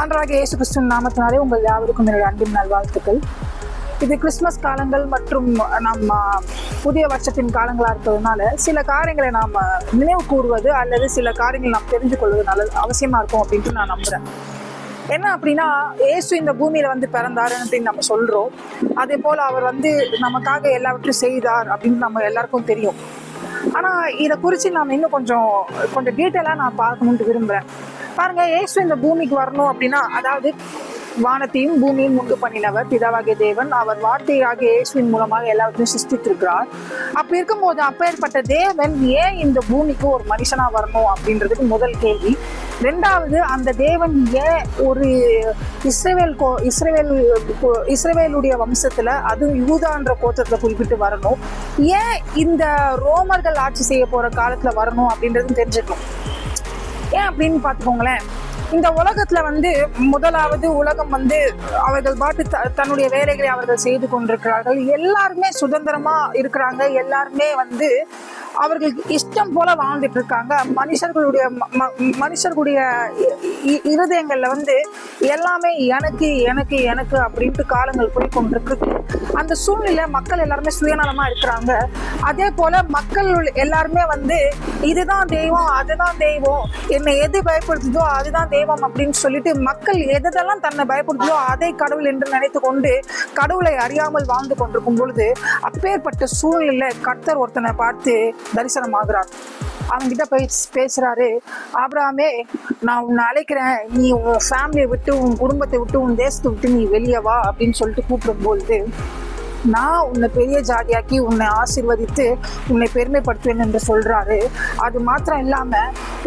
அன்றாக இயேசு கிறிஸ்துவின் நாமத்தினாலே உங்கள் யாவருக்கும் என்னுடைய அன்பின் நல்வாழ்த்துக்கள். இது கிறிஸ்மஸ் காலங்கள் மற்றும் நம்ம புதிய வருஷத்தின் காலங்களாக இருக்கிறதுனால சில காரியங்களை நாம் நினைவு கூறுவது அல்லது சில காரியங்களை நாம் தெரிஞ்சு கொள்வது நல்லது அவசியமாக இருக்கும் அப்படின்ட்டு நான் நம்புகிறேன் என்ன அப்படின்னா ஏசு இந்த பூமியில வந்து பிறந்தார் அப்படின்னு நம்ம சொல்றோம். அதே போல அவர் வந்து நமக்காக எல்லாவற்றையும் செய்தார் அப்படின்னு நம்ம எல்லாருக்கும் தெரியும். ஆனா இதை குறித்து நாம் இன்னும் கொஞ்சம் கொஞ்சம் டீட்டெயிலாக நான் பார்க்கணும்னு விரும்புகிறேன் பாருங்க ஏசு இந்த பூமிக்கு வரணும் அப்படின்னா அதாவது வானத்தையும் பூமியும் உண்டு பண்ணினவர் பிதாவாகிய தேவன். அவர் வார்த்தையாகிய இயேசுவின் மூலமாக எல்லாவற்றையும் சிருஷ்டித்திருக்கிறார். அப்படி இருக்கும்போது அப்பேற்பட்ட தேவன் ஏன் இந்த பூமிக்கு ஒரு மனுஷனா வரணும் அப்படின்றதுக்கு முதல் கேள்வி. ரெண்டாவது அந்த தேவன் ஏன் ஒரு இஸ்ரேவேல் கோ இஸ்ரேவேல் கோ- இஸ்ரேவேலுடைய வம்சத்துல அதுவும் யூதான்ற கோத்திரத்துல குறிப்பிட்டு வரணும். ஏன் இந்த ரோமர்கள் ஆட்சி செய்ய போற காலத்துல வரணும் அப்படின்றதும் தெரிஞ்சுக்கணும். ஏன் அப்படின்னு பார்த்துக்கோங்களேன். இந்த உலகத்துல வந்து முதலாவது உலகம் வந்து அவர்கள் பாட்டு த- தன்னுடைய வேலைகளை அவர்கள் செய்து கொண்டிருக்கிறார்கள். எல்லாருமே சுதந்திரமா இருக்கிறாங்க. எல்லாருமே வந்து அவர்களுக்கு இஷ்டம் போல வாழ்ந்துட்டு இருக்காங்க மனுஷர்களுடைய ம- ம- மனுஷர்களுடைய இருதயங்கள்ல வந்து எல்லாமே எனக்கு எனக்கு எனக்கு அப்படின்ட்டு காலங்கள் போய் கொண்டிருக்கு அந்த சூழ்நிலை மக்கள் எல்லாருமே சுயநலமா இருக்கிறாங்க. அதே போல மக்கள் எல்லாருமே வந்து இதுதான் தெய்வம் அதுதான் தெய்வம் என்னை எது பயப்படுத்துதோ அதுதான் தெய்வம் அப்படின்னு சொல்லிட்டு மக்கள் எதெல்லாம் தன்னை பயப்படுத்துதோ அதை கடவுள் என்று நினைத்து கொண்டு கடவுளை அறியாமல் வாழ்ந்து கொண்டிருக்கும் பொழுது அப்பேற்பட்ட சூழ்நிலை கர்த்தர் ஒருத்தனை பார்த்து தரிசனம் தரிசனமாகிறார். அவன்கிட்ட போய் பேசுறாரு ஆபிரகாமே நான் உன்னை அழைக்கிறேன். நீ உன் ஃபேமிலியை விட்டு உன் குடும்பத்தை விட்டு உன் தேசத்தை விட்டு நீ வெளியே வா அப்படின்னு சொல்லிட்டு கூப்பிடும்போது நான் உன்னை பெரிய ஜாதியாக்கி உன்னை ஆசிர்வதித்து உன்னை பெருமைப்படுத்துவேன் என்று சொல்றாரு. அது மாத்திரம் இல்லாம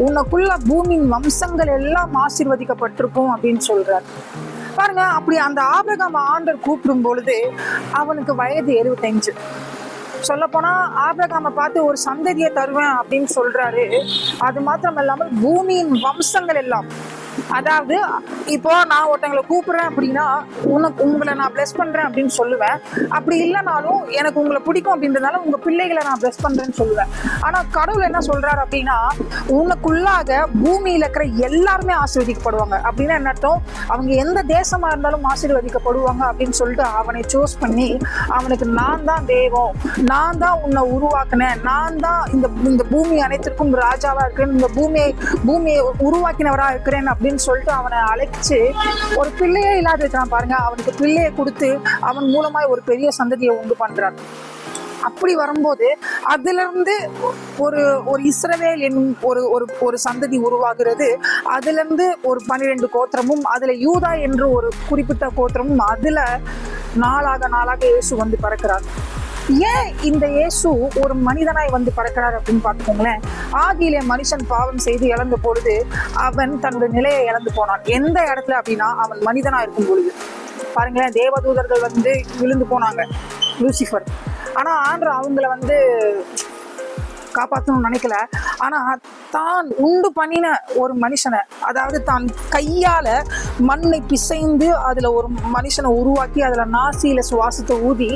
உனக்குள்ள பூமியின் வம்சங்கள் எல்லாம் ஆசிர்வதிக்கப்பட்டிருக்கும் அப்படின்னு சொல்றாரு. பாருங்க அப்படி அந்த ஆபிரகாம் ஆண்டர் கூப்பிடும் பொழுது அவனுக்கு வயது எழுபத்தஞ்சு சொல்லப்போனால் ஆபிரகாமை பார்த்து ஒரு சந்ததியை தருவேன் அப்படின்னு சொல்றாரு. அது மாத்திரம் இல்லாமல் பூமியின் வம்சங்கள் எல்லாம். அதாவது இப்போ நான் ஒருத்தங்களை கூப்பிடுறேன் அப்படின்னா உனக்கு உங்களை நான் பிளஸ் பண்றேன் அப்படின்னு சொல்லுவேன். அப்படி இல்லைனாலும் எனக்கு உங்களை பிடிக்கும் அப்படின்றதுனால உங்க பிள்ளைகளை நான் பிளஸ் பண்றேன்னு சொல்லுவேன். ஆனா கடவுள் என்ன சொல்றாரு அப்படின்னா உனக்குள்ளாக பூமியில இருக்கிற எல்லாருமே ஆசீர்வதிக்கப்படுவாங்க. அப்படின்னா என்ன அர்த்தம்? அவங்க எந்த தேசமா இருந்தாலும் ஆசீர்வதிக்கப்படுவாங்க அப்படின்னு சொல்லிட்டு அவனை சூஸ் பண்ணி அவனுக்கு நான் தான் தெய்வம் நான் தான் உன்னை உருவாக்குனேன். நான் தான் இந்த இந்த பூமி அனைத்திற்கும் ராஜாவா இருக்கிறேன். இந்த பூமியை பூமியை உருவாக்கினவரா இருக்கிறேன் அப்படின்னு சொல்லிட்டு அவனை வச்சு ஒரு பிள்ளையே இல்லாத இருக்கிறான் பாருங்க. அவனுக்கு பிள்ளையை கொடுத்து அவன் மூலமாய் ஒரு பெரிய சந்ததியை உண்டு பண்றான். அப்படி வரும்போது அதுல இருந்து ஒரு ஒரு இஸ்ரவேல் என்னும் ஒரு ஒரு ஒரு சந்ததி உருவாகிறது. அதுல இருந்து ஒரு பன்னிரெண்டு கோத்திரமும் அதுல யூதா என்று ஒரு குறிப்பிட்ட கோத்திரமும் அதுல நாளாக நாளாக இயேசு வந்து பறக்கிறார். ஏன் இந்த இயேசு ஒரு மனிதனாய் வந்து பறக்கிறார் அப்படின்னு பார்த்துக்கோங்களேன்? ஆதியிலே மனுஷன் பாவம் செய்து இழந்த பொழுது அவன் தன்னுடைய நிலையை இழந்து போனான். எந்த இடத்துல அப்படின்னா அவன் மனிதனா இருக்கும் பொழுது. பாருங்களேன் தேவதூதர்கள் வந்து விழுந்து போனாங்க. லூசிஃபர். ஆனா ஆண்டு அவங்கள வந்து காப்பாற்றணும்னு நினைக்கல. ஆனா தான் உண்டு பண்ணின ஒரு மனுஷனை அதாவது தான் கையால மண்ணை பிசைந்து அதுல ஒரு மனுஷனை உருவாக்கி அதுல நாசியில சுவாசத்தை ஊதி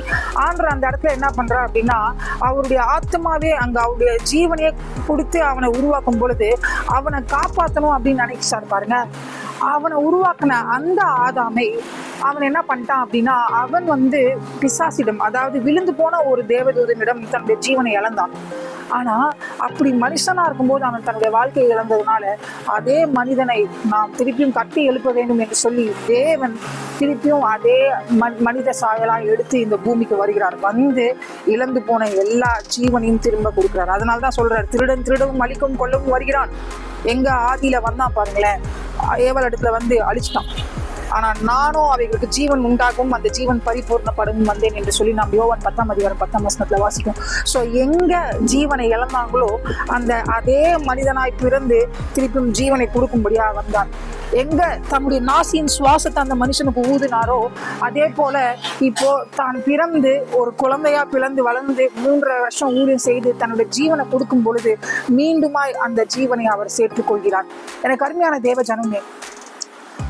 ஆண்டர் அந்த இடத்துல என்ன பண்றா அப்படின்னா அவருடைய ஆத்மாவே அங்க அவருடைய ஜீவனையே கொடுத்து அவனை உருவாக்கும் பொழுது அவனை காப்பாற்றணும் அப்படின்னு நினைச்சாரு பாருங்க. அவனை உருவாக்கின அந்த ஆதாமை அவன் என்ன பண்ணிட்டான் அப்படின்னா அவன் வந்து பிசாசிடம் அதாவது விழுந்து போன ஒரு தேவதூதனிடம் தன்னுடைய ஜீவனை இழந்தான். ஆனால் அப்படி மனுஷனாக இருக்கும்போது அவன் தன்னுடைய வாழ்க்கையை இழந்ததுனால அதே மனிதனை நாம் திருப்பியும் கட்டி எழுப்ப வேண்டும் என்று சொல்லி தேவன் திருப்பியும் அதே மன் மனித சாயலாக எடுத்து இந்த பூமிக்கு வருகிறார். வந்து இழந்து போன எல்லா ஜீவனையும் திரும்ப கொடுக்கிறார். அதனால தான் சொல்றார் திருடன் திருடவும் அழிக்கவும் கொல்லவும் வருகிறான். எங்க ஆதியில வந்தான் பாருங்களேன். ஏவல் இடத்துல வந்து அழிச்சிட்டான். ஆனால் நானும் அவைகளுக்கு ஜீவன் உண்டாகும் அந்த ஜீவன் பரிபூர்ணப்படும் வந்தேன் என்று சொல்லி நாம் யோவன் பத்தாம் அதிகாரம் பத்தாம் வசனத்தில் வாசிக்கும் ஸோ எங்க ஜீவனை இழந்தாங்களோ அந்த அதே மனிதனாய் பிறந்து திருப்பியும் ஜீவனை கொடுக்கும்படியாக வந்தான். எங்க தன்னுடைய நாசியின் சுவாசத்தை அந்த மனுஷனுக்கு ஊதினாரோ அதே போல இப்போ தான் பிறந்து ஒரு குழந்தையா பிறந்து வளர்ந்து மூன்றரை வருஷம் ஊழியம் செய்து தன்னுடைய ஜீவனை கொடுக்கும் பொழுது மீண்டுமாய் அந்த ஜீவனை அவர் சேர்த்துக் கொள்கிறார். எனக்கு அருமையான தேவ ஜனமே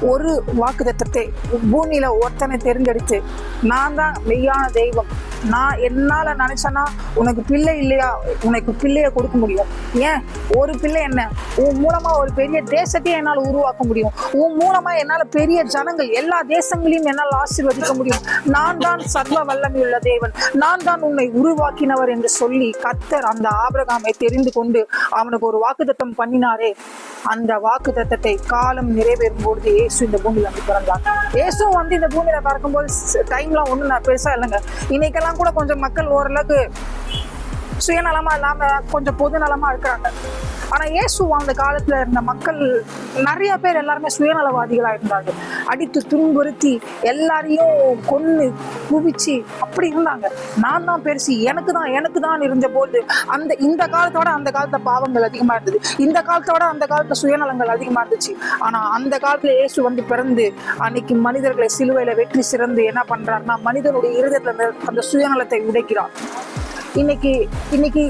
ஒரு வாக்குத்தத்தத்தை பூமியில ஒருத்தனை தேர்ந்தெடுத்து நான் தான் மெய்யான தெய்வம். நான் என்னால நினைச்சேன்னா உனக்கு பிள்ளை இல்லையா? உனக்கு பிள்ளைய கொடுக்க முடியும். ஏன்? ஒரு பிள்ளை என்ன? உன் மூலமா ஒரு பெரிய தேசத்தையும் என்னால் உருவாக்க முடியும். உன் மூலமா என்னால பெரிய ஜனங்கள் எல்லா தேசங்களையும் என்னால் ஆசீர்வதிக்க முடியும். நான் தான் சர்வ வல்லமையுள்ள தேவன். நான் தான் உன்னை உருவாக்கினவர் என்று சொல்லி கத்தர் அந்த ஆபிரகாமை தெரிந்து கொண்டு அவனுக்கு ஒரு வாக்குத்தத்தம் பண்ணினாரே. அந்த வாக்கு தத்தத்தை காலம் நிறைவேறும் பொழுது இயேசு இந்த பூமியில வந்து பிறந்தார். இயேசு வந்து இந்த பூமியில பறக்கும்போது டைம்லாம் ஒன்றும் நான் பெருசா இல்லைங்க. இன்னைக்கு இன்னைக்கெல்லாம் கூட கொஞ்சம் மக்கள் ஓரளவுக்கு சுயநலமா இல்லாம கொஞ்சம் பொது நலமா இருக்கிறாங்க. ஆனா இயேசு அந்த காலத்துல இருந்த மக்கள் நிறைய பேர் எல்லாருமே சுயநலவாதிகளா இருந்தாங்க. அடித்து துன்புறுத்தி எல்லாரையும் கொன்னு குவிச்சு அப்படி இருந்தாங்க. நான் தான் பெருசு எனக்கு தான் எனக்கு தான் இருந்த போது அந்த இந்த காலத்தோட அந்த காலத்துல பாவங்கள் அதிகமா இருந்தது. இந்த காலத்தோட அந்த காலத்துல சுயநலங்கள் அதிகமா இருந்துச்சு. ஆனா அந்த காலத்துல இயேசு வந்து பிறந்து அன்னைக்கு மனிதர்களை சிலுவையில வெற்றி சிறந்து என்ன பண்றாருன்னா மனிதனுடைய இருதயத்துல அந்த- அந்த சுயநலத்தை உடைக்கிறார். இன்னைக்கு இன்னைக்கு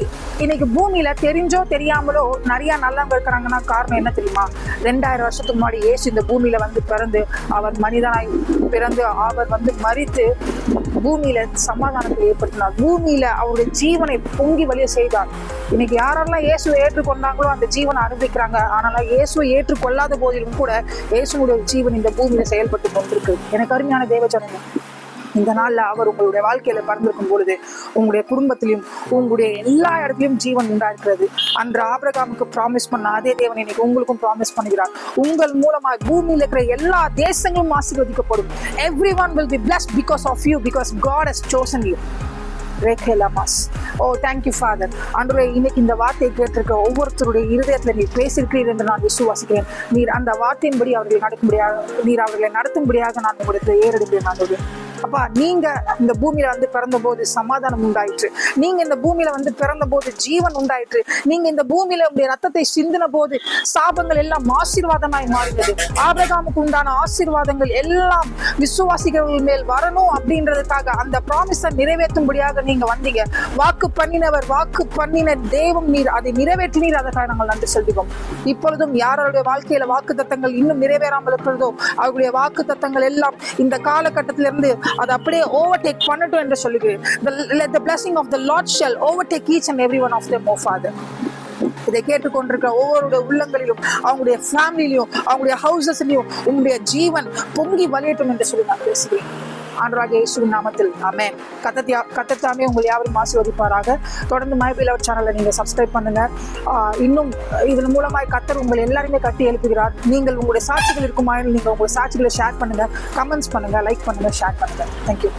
இன்னைக்கு பூமியில தெரிஞ்சோ தெரியாமலோ நிறைய நல்லவங்க இருக்கிறாங்கன்னா காரணம் என்ன தெரியுமா? ரெண்டாயிரம் வருஷத்துக்கு முன்னாடி ஏசு இந்த பூமியில வந்து பிறந்து அவர் மனிதனாய் பிறந்து அவர் வந்து மறித்து பூமியில சமாதானத்தை ஏற்படுத்தினார். பூமியில அவருடைய ஜீவனை பொங்கி வழிய செய்தார். இன்னைக்கு யாரெல்லாம் இயேசுவை ஏற்றுக்கொண்டாங்களோ அந்த ஜீவனை அனுபவிக்கிறாங்க. ஆனால் இயேசுவை ஏற்றுக்கொள்ளாத போதிலும் கூட இயேசுடைய ஜீவன் இந்த பூமியில செயல்பட்டு கொண்டிருக்கு. எனக்கு அருமையான தேவச்சனம் இந்த நாளில் அவர் உங்களுடைய வாழ்க்கையில பறந்திருக்கும் பொழுது உங்களுடைய குடும்பத்திலையும் உங்களுடைய எல்லா இடத்துலையும் ஜீவன் உண்டாகிறது அன்று ஆபிரகாமுக்கு ப்ராமிஸ் பண்ண அதே தேவன் இன்னைக்கு உங்களுக்கும் ப்ராமிஸ் பண்ணுகிறார். உங்கள் மூலமாக பூமியில் இருக்கிற எல்லா தேசங்களும் ஆசீர்வதிக்கப்படும். Every one will be blessed because of you because God has chosen you ரேகேலமாஸ் O thank you father அன்றைய இன்னைக்கு இந்த வார்த்தையை கேட்டிருக்க ஒவ்வொருத்தருடைய இருதயத்தில் நீர் பேசியிருக்கிறீர் என்று நான் விசுவாசிக்கிறேன். நீர் அந்த வார்த்தையின்படி அவர்களை நடக்கும்படியாக நீர் அவர்களை நடத்தும்படியாக நான் உங்களுக்கு ஏறெடுக்கிறேன் ஆண்டவரே. அப்பா நீங்க இந்த பூமியில வந்து பிறந்த போது சமாதானம் உண்டாயிற்று. நீங்க இந்த பூமியில வந்து பிறந்த போது ஜீவன் உண்டாயிற்று. நீங்க இந்த பூமியில உங்களுடைய ரத்தத்தை சிந்தின போது சாபங்கள் எல்லாம் ஆசீர்வாதமாய் மாறினது. ஆபிரகாமுக்கு உண்டான ஆசீர்வாதங்கள் எல்லாம் விசுவாசிகள் மேல் வரணும் அப்படின்றதுக்காக அந்த ப்ராமிஸை நிறைவேற்றும்படியாக நீங்க வந்தீங்க. வாக்கு பண்ணினவர் வாக்கு பண்ணின தெய்வம் நீர். அதை நிறைவேற்றினீர். அதற்காக நாங்கள் நன்றி செலுத்துவோம் இப்பொழுதும் யாருடைய வாழ்க்கையில வாக்கு தத்தங்கள் இன்னும் நிறைவேறாமல் இருக்கிறதோ அவருடைய வாக்கு தத்தங்கள் எல்லாம் இந்த காலகட்டத்திலிருந்து அதை அப்படியே ஓவர்டேக் பண்ணட்டும் என்று சொல்லுகிறேன் The- let the blessing of the Lord shall overtake each and every one of them, oh இதை கேட்டுக்கொண்டிருக்கிற ஒவ்வொருடைய உள்ளங்களிலும் அவங்களுடைய ஃபேமிலியிலும் அவங்களுடைய ஹவுசஸ்லயும் உங்களுடைய ஜீவன் பொங்கி வலியட்டும் என்று சொல்லி நான் பேசுகிறேன். ஆண்டராக இயேசுவின் நாமத்தில். ஆமென். கத்தத்தியா கத்தத்தாமே உங்கள் யாவரும் ஆசீர்வதிப்பாராக. தொடர்ந்து மைபிள் சேனலை நீங்கள் சப்ஸ்கிரைப் பண்ணுங்க. இன்னும் இதன் மூலமாக கத்தர் உங்கள் எல்லாருமே கட்டி எழுப்புகிறார். நீங்கள் உங்களுடைய சாட்சிகள் இருக்குமாயில் நீங்கள் உங்களுடைய சாட்சிகளை ஷேர் பண்ணுங்க. கமெண்ட்ஸ் பண்ணுங்க லைக் பண்ணுங்க ஷேர் பண்ணுங்க. தேங்க்யூ